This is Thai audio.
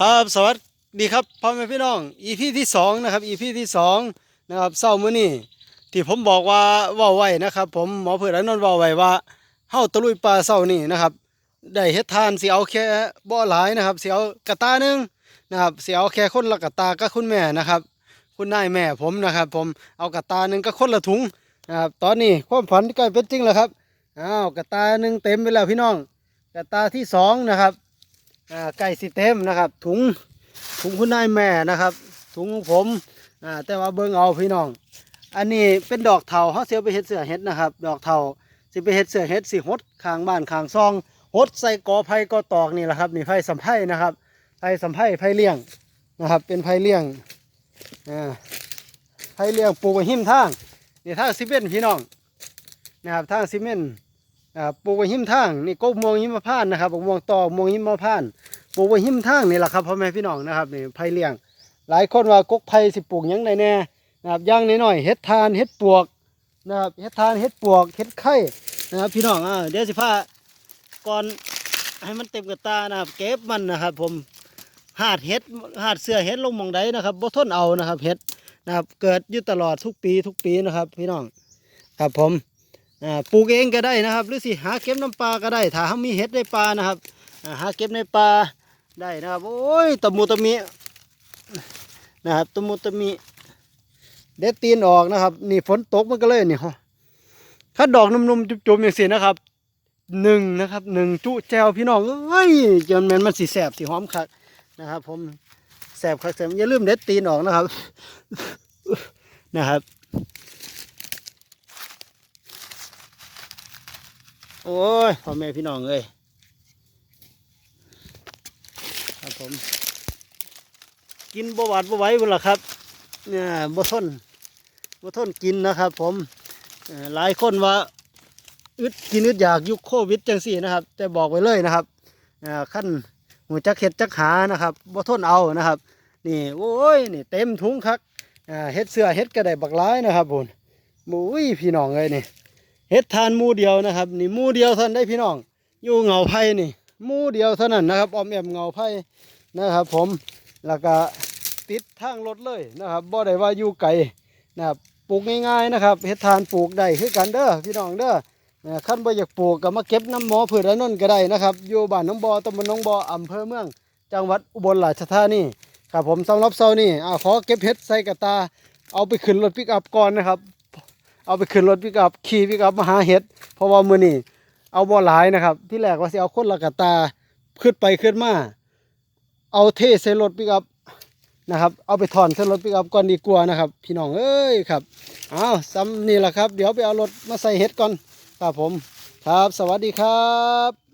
ครับสวัสดีครับพ่อแม่พี่น้องอีพีที่สองนะครับอีพีที่สองนะครับเศร้ามื้อนี้ที่ผมบอกว่าว่าไว้นะครับ ผมหมอเพื่อนนนท์ว่าไว้ว่าเฮาตะลุยป่าเศร้านี่นะครับ ได้เฮ็ดทานสิเอาแค่บ่หลายนะครับสิเอากระตาหนึงนะครับสิเอาแค่คนละกระตากับคุณแม่นะครับ คุณนายแม่ผมนะครับ ผมเอากระตาหนึงก็คนละถุงนะครับตอนนี้ความฝันใกล้เป็นจริงแล้วครับอ้าวกระตาหนึงเต็มไปแล้วพี่น้องกระตาที่สองนะครับ อ่าไก่สิเต็มนะครับ ถุงถุงคุณนายแม่นะครับ ถุงของผมอ่าแต่ว่าเบิ่งเอาพี่น้อง อันนี้เป็นดอกเถาเขาเสียไปเฮ็ดเสือเฮ็ดนะครับ ดอกเถาสิไปเฮ็ดเสือเฮ็ดสิหดข้างบ้านข้างซองหดใส่กอไผ่กอตอกนี่แหละครับนี่ไผ่สัมไผ่นะครับไผ่สัมไผ่ไผ่เลี้ยงนะครับ เป็นไผ่เลี้ยงอ่าไผ่เลี้ยงปลูกไว้หิมทางนี่ทางซิเมนต์พี่น้องนะครับทางซิเมนต์ ปลูกไว้หิมทางนี่ก็ม่วงหิมพานต์นะครับม่วงต่อม่วงหิมพานต์ปลูกไว้หิมทางนี่แหละครับพ่อแม่พี่น้องนะครับนี่ไผ่เลี้ยง หลายคนว่ากกไผ่สิปลูกยังไงแน่นะครับย่างน้อยๆเฮ็ดทานเฮ็ดปวกนะครับเฮ็ดทานเฮ็ดปวกเฮ็ดไข่นะครับพี่น้องอ่าเดี๋ยวสิพาก่อนให้มันเต็มกระตานะครับ เก็บมันนะครับ ผมหาดเฮ็ดหาดเสื้อเฮ็ดลงหมองใดนะครับบ่ทนเอานะครับเฮ็ดนะครับ เกิดอยู่ตลอดทุกปีทุกปีนะครับ พี่น้องครับผม ปลูกเองก็ได้นะครับ หรือสิหาเก็บน้ำปลาก็ได้ ถ้าเขามีเห็ดในปลานะครับหาเก็บในปลาได้นะครับ โอ้ยตะมูตะมีนะครับตะมูตะมีเด็ดตีนออกนะครับ นี่ฝนตกมันก็เลยนี่ฮะถ้าดอกนุ่มๆจุ่มๆอย่างนี้นะครับหนึ่งนะครับหนึ่งจุแจวพี่น้องเอ้ยจนแมนมันสีแสบสีหอมคักนะครับ ผมแสบคักแสบอย่าลืมเด็ดตีนออกนะครับนะครับ โอ้ยพ่อแม่พี่น้องเอ้ยครับผม กินบหวาดบไหว้บุนละครับเนี่ยบ่ทนบ่ทนกินนะครับ ผมหลายคนว่าอึดกินอึดอยากยุคโควิดจังสี่นะครับ แต่บอกไว้เลยนะครับขั้นหัวจักเห็ดจักหานะครับบ่ทนเอานะครับ นี่โอ้ยนี่เต็มถุงคักอ่าเห็ดเสื้อเห็ดกระไดบักร้ายนะครับผมมุ้ยพี่น้องเอ้ยนี่ เฮ็ดทานมูเดียวนะครับ นี่มูเดียวท่านได้พี่น้อง อยู่เงาไผ่นี่มูเดียวเท่านั้นนะครับออมแอมเงาไผ่นะครับ ผมแล้วก็ติดทางรถเลยนะครับบ่ได้ว่าอยู่ไกลนะครับปลูกง่ายๆนะครับเฮ็ดทานปลูกได้คือกันเด้อพี่น้องเด้อนะขั้นบ่อยากปลูกก็มาเก็บน้ำหมอผืนอนนก็ได้นะครับ อยู่บ้านหน้องบอตำบลหน้องบออำเภอเมือง จังหวัดอุบลราชธานีครับผมสำหรับเซานี่อ่าขอเก็บเฮ็ดใส่กระตา เอาไปขึ้นรถปิกอัพก่อนนะครับ เอาไปขึ้นรถปิกับขี่ปิกับมาหาเห็ดเพราะว่ามือนี่เอาบ่หลายนะครับ ที่แรกว่าสิเอาคนละกะตาขึ้นไปขึ้นมา เอาเทใส่รถปิกับนะครับ เอาไปถอนใส่รถปิกับก่อนดีกว่านะครับ พี่น้องเอ้ยครับเอาซ้ำนี่แหละครับ เดี๋ยวไปเอารถมาใส่เห็ดก่อนครับผม ครับ สวัสดีครับ